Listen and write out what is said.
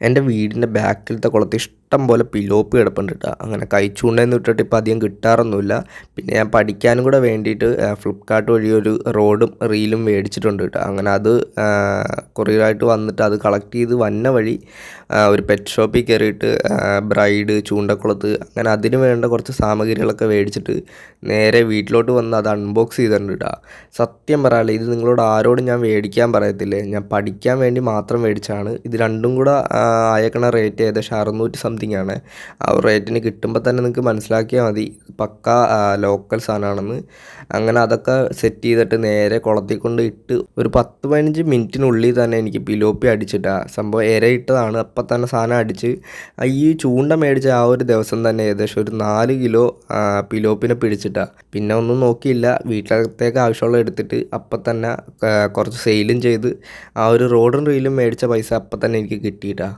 എന്റെ വീടിന്റെ ബാക്കിലത്തെ കുളത്ത് ഇഷ്ടം പോലെ പിലോപ്പ് കിടപ്പുണ്ട് കേട്ടോ അങ്ങനെ കഴിച്ചുകൊണ്ടെന്ന് ഇട്ടിട്ട് ഇപ്പോൾ അധികം കിട്ടാറൊന്നുമില്ല. പിന്നെ ഞാൻ പഠിക്കാനും കൂടെ വേണ്ടിയിട്ട് ഫ്ലിപ്കാർട്ട് വഴി ഒരു റോഡും റീലും മേടിച്ചിട്ടുണ്ട് കേട്ടോ അങ്ങനെ അത് കൊറിയറായിട്ട് വന്നിട്ട് അത് കളക്ട് ചെയ്ത് വന്ന വഴി ഒരു പെറ്റ് ഷോപ്പിൽ കയറിയിട്ട് ബ്രൈഡ് ചൂണ്ടക്കുളത്ത് അങ്ങനെ അതിന് വേണ്ട കുറച്ച് സാമഗ്രികളൊക്കെ മേടിച്ചിട്ട് നേരെ വീട്ടിലോട്ട് വന്ന് അത് അൺബോക്സ് ചെയ്തിട്ടുണ്ട് കേട്ടോ സത്യം പറയാനുള്ള ഇത് നിങ്ങളോട് ആരോടും ഞാൻ മേടിക്കാൻ പറയത്തില്ലേ. ഞാൻ പഠിക്കാൻ വേണ്ടി മാത്രം മേടിച്ചാണ് ഇത് രണ്ടും കൂടെ അയക്കണ റേറ്റ് ഏകദേശം അറുന്നൂറ്റി സംതിങ് ആണ്. ആ റേറ്റിന് കിട്ടുമ്പോൾ തന്നെ നിങ്ങൾക്ക് മനസ്സിലാക്കിയാൽ മതി. പക്ക ലോക്കൽ സാധനമാണെന്ന് അങ്ങനെ അതൊക്കെ സെറ്റ് ചെയ്തിട്ട് നേരെ കുളത്തിൽ കൊണ്ട് ഇട്ട് ഒരു പത്ത് പതിനഞ്ച് മിനിറ്റിനുള്ളിൽ തന്നെ എനിക്ക് പിലോപ്പി അടിച്ചിട്ടാ സംഭവം ഇരയിട്ടതാണ് അപ്പം തന്നെ സാധനം അടിച്ച് ഈ ചൂണ്ട മേടിച്ച ആ ഒരു ദിവസം തന്നെ ഏകദേശം ഒരു നാല് കിലോ പിലോപ്പിനെ പിടിച്ചിട്ടാ. പിന്നെ ഒന്നും നോക്കിയില്ല. വീട്ടിലത്തേക്ക് ആവശ്യമുള്ള എടുത്തിട്ട് അപ്പം തന്നെ കുറച്ച് സെയിലും ചെയ്ത് ആ ഒരു റോഡും റീലും മേടിച്ച പൈസ അപ്പം തന്നെ എനിക്ക് കിട്ടിയിട്ടാ.